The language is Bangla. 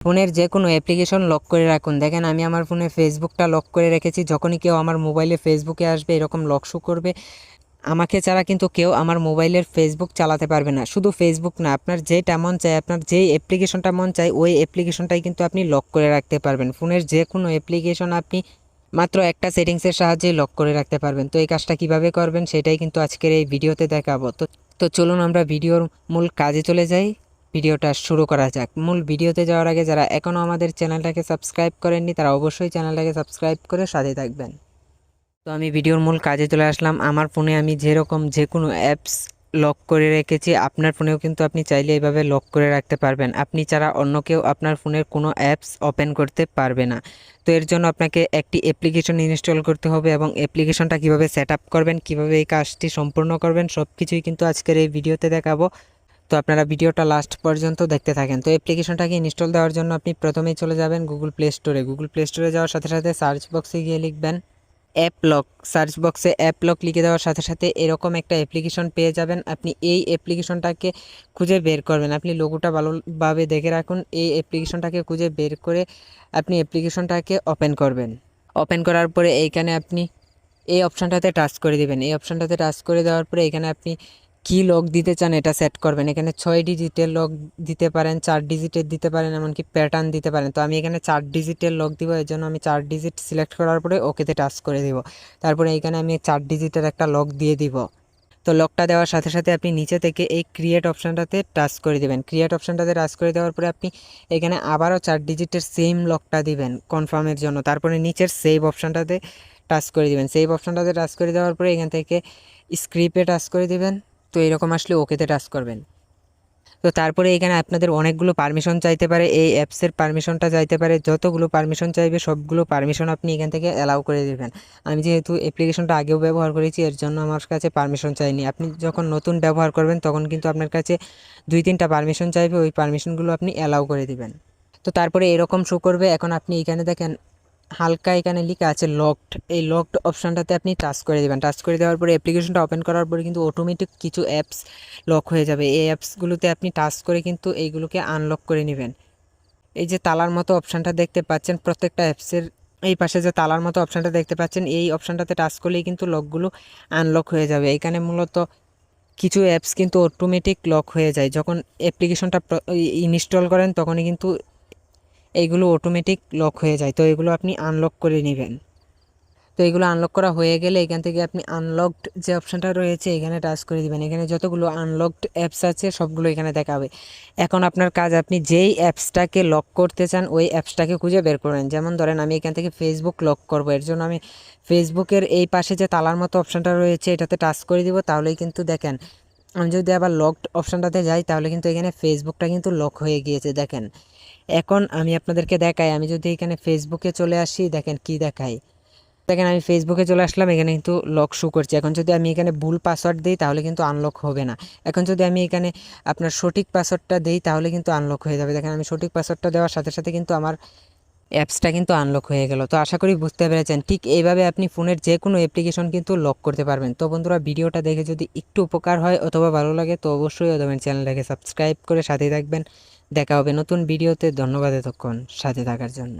ফোনের যে কোনো অ্যাপ্লিকেশন লক করে রাখুন। দেখেন, আমি আমার ফোনে ফেসবুকটা লক করে রেখেছি। যখনই কেউ আমার মোবাইলে ফেসবুকে আসবে, এরকম লক শো করবে, আমাকে ছাড়া কিন্তু কেউ আমার মোবাইলের ফেসবুক চালাতে পারবে না। শুধু ফেসবুক না, আপনার যেটা মন চায়, আপনার যেই অ্যাপ্লিকেশনটা মন চায়, ওই অ্যাপ্লিকেশনটাই কিন্তু আপনি লক করে রাখতে পারবেন। ফোনের যে কোনো অ্যাপ্লিকেশন আপনি মাত্র একটা সেটিংসের সাহায্যে লক করে রাখতে পারবেন। তো এই কাজটা কীভাবে করবেন, সেটাই কিন্তু আজকের এই ভিডিওতে দেখাবো। তো তো চলুন আমরা ভিডিওর মূল কাজে চলে যাই। ভিডিওটা শুরু করা যাক। মূল ভিডিওতে যাওয়ার আগে যারা এখনও আমাদের চ্যানেলটাকে সাবস্ক্রাইব করেননি, তারা অবশ্যই চ্যানেলটাকে সাবস্ক্রাইব করে সাথে থাকবেন। তো আমি ভিডিওর মূল কাজে চলে আসলাম। আমার ফোনে আমি যেরকম যে কোনো অ্যাপস লক করে রেখেছি, আপনার ফোনেও কিন্তু আপনি চাইলে এইভাবে লক করে রাখতে পারবেন। আপনি ছাড়া অন্য কেউ আপনার ফোনের কোনো অ্যাপস ওপেন করতে পারবে না। তো এর জন্য আপনাকে একটি অ্যাপ্লিকেশন ইনস্টল করতে হবে এবং অ্যাপ্লিকেশনটা কীভাবে সেট করবেন, কীভাবে এই কাজটি সম্পূর্ণ করবেন সব কিছুই কিন্তু আজকের এই ভিডিওতে দেখাবো। তো আপনারা ভিডিওটা লাস্ট পর্যন্ত দেখতে থাকেন। তো অ্যাপ্লিকেশনটাকে ইনস্টল দেওয়ার জন্য আপনি প্রথমেই চলে যাবেন গুগল প্লে স্টোরে গুগল প্লে স্টোরে যাওয়ার সাথে সাথে সার্চ বক্সে গিয়ে লিখবেন অ্যাপ লক সার্চ বক্সে অ্যাপ লক লিখে দেওয়ার সাথে সাথে এরকম একটা অ্যাপ্লিকেশন পেয়ে যাবেন। আপনি এই অ্যাপ্লিকেশনটাকে খুঁজে বের করবেন। আপনি লোগোটা ভালোভাবে দেখে রাখুন। এই অ্যাপ্লিকেশনটাকে খুঁজে বের করে আপনি অ্যাপ্লিকেশনটাকে ওপেন করবেন। ওপেন করার পরে এইখানে আপনি এই অপশানটাতে টাচ করে দিবেন। এই অপশানটাতে টাচ করে দেওয়ার পরে এখানে আপনি কি লক দিতে চান এটা সেট করবেন। এখানে ছয় ডিজিটের লক দিতে পারেন, চার ডিজিটের দিতে পারেন, এমনকি প্যাটার্ন দিতে পারেন। তো আমি এখানে চার ডিজিটের লক দিব, এর জন্য আমি চার ডিজিট সিলেক্ট করার পরে ওকেতে টাচ করে দিব। তারপরে এখানে আমি চার ডিজিটের একটা লক দিয়ে দিব। তো লকটা দেওয়ার সাথে সাথে আপনি নিচে থেকে এই ক্রিয়েট অপশানটাতে টাচ করে দেবেন। ক্রিয়েট অপশানটাতে টাচ করে দেওয়ার পরে আপনি এখানে আবারও চার ডিজিটের সেম লকটা দিবেন কনফার্মের জন্য। তারপরে নিচের সেভ অপশানটাতে টাচ করে দিবেন। সেভ অপশানটাতে টাচ করে দেওয়ার পরে এখান থেকে স্ক্রিপে টাচ করে দিবেন। তো এরকম আসলে ওকেতে টাচ করবেন। তো তারপরে এখানে আপনাদের অনেকগুলো পারমিশন চাইতে পারে, এই অ্যাপসের পারমিশনটা চাইতে পারে, যতগুলো পারমিশন চাইবে সবগুলো পারমিশন আপনি এখান থেকে অ্যালাউ করে দেবেন। আমি যেহেতু অ্যাপ্লিকেশনটা আগেও ব্যবহার করেছি, এর জন্য আমার কাছে পারমিশন চাইনি। আপনি যখন নতুন ব্যবহার করবেন, তখন কিন্তু আপনার কাছে দুই তিনটা পারমিশন চাইবে, ওই পারমিশনগুলো আপনি অ্যালাউ করে দিবেন। তো তারপরে এরকম শো করবে, এখন আপনি এখানে দেখেন হালকা এখানে লেখা আছে লকড এই লকড অপশানটাতে আপনি টাচ করে দেবেন। টাচ করে দেওয়ার পরে অ্যাপ্লিকেশনটা ওপেন করার পরে কিন্তু অটোমেটিক কিছু অ্যাপস লক হয়ে যাবে। এই অ্যাপসগুলোতে আপনি টাচ করে কিন্তু এইগুলোকে আনলক করে নেবেন। এই যে তালার মতো অপশানটা দেখতে পাচ্ছেন, প্রত্যেকটা অ্যাপসের এই পাশে যে তালার মতো অপশানটা দেখতে পাচ্ছেন, এই অপশানটাতে টাচ করলেই কিন্তু লকগুলো আনলক হয়ে যাবে। এখানে মূলত কিছু অ্যাপস কিন্তু অটোমেটিক লক হয়ে যায়। যখন অ্যাপ্লিকেশনটা ইনস্টল করেন, তখনই কিন্তু এইগুলো অটোমেটিক লক হয়ে যায়। তো এগুলো আপনি আনলক করে নেবেন। তো এগুলো আনলক করা হয়ে গেলে এখান থেকে আপনি আনলকড যে অপশানটা রয়েছে, এখানে টাচ করে দিবেন। এখানে যতগুলো আনলকড অ্যাপস আছে, সবগুলো এখানে দেখাবে। এখন আপনার কাজ, আপনি যেই অ্যাপসটাকে লক করতে চান, ওই অ্যাপসটাকে খুঁজে বের করেন। যেমন ধরেন, আমি এখান থেকে ফেসবুক লক করব। এর জন্য আমি ফেসবুকের এই পাশে যে তালার মতো অপশানটা রয়েছে, এটাতে টাচ করে দিব। তাহলেই কিন্তু দেখেন আমি যদি আবার লকড অপশানটাতে যাই, তাহলে কিন্তু এখানে ফেসবুকটা কিন্তু লক হয়ে গিয়েছে, দেখেন। এখন আমি আপনাদেরকে দেখাই, আমি যদি এখানে ফেসবুকে চলে আসি, দেখেন কি দেখাই। দেখেন, আমি ফেসবুকে চলে আসলাম, এখানে কিন্তু লক শু করছি। এখন যদি আমি এখানে ভুল পাসওয়ার্ড দিই, তাহলে কিন্তু আনলক হবে না। এখন যদি আমি এখানে আপনার সঠিক পাসওয়ার্ডটা দিই, তাহলে কিন্তু আনলক হয়ে যাবে। দেখেন, আমি সঠিক পাসওয়ার্ডটা দেওয়ার সাথে সাথে কিন্তু আমার অ্যাপসটা কিন্তু আনলক হয়ে গেল। তো আশা করি বুঝতে পেরেছেন। ঠিক এইভাবে আপনি ফোনের যে কোনো অ্যাপ্লিকেশন কিন্তু লক করতে পারবেন। তো বন্ধুরা, ভিডিওটা দেখে যদি একটু উপকার হয় অথবা ভালো লাগে, তো অবশ্যই ওদের চ্যানেলটাকে সাবস্ক্রাইব করে সাথে থাকবেন। দেখা হবে নতুন ভিডিওতে। ধন্যবাদ এতক্ষণ সাথে থাকার জন্য।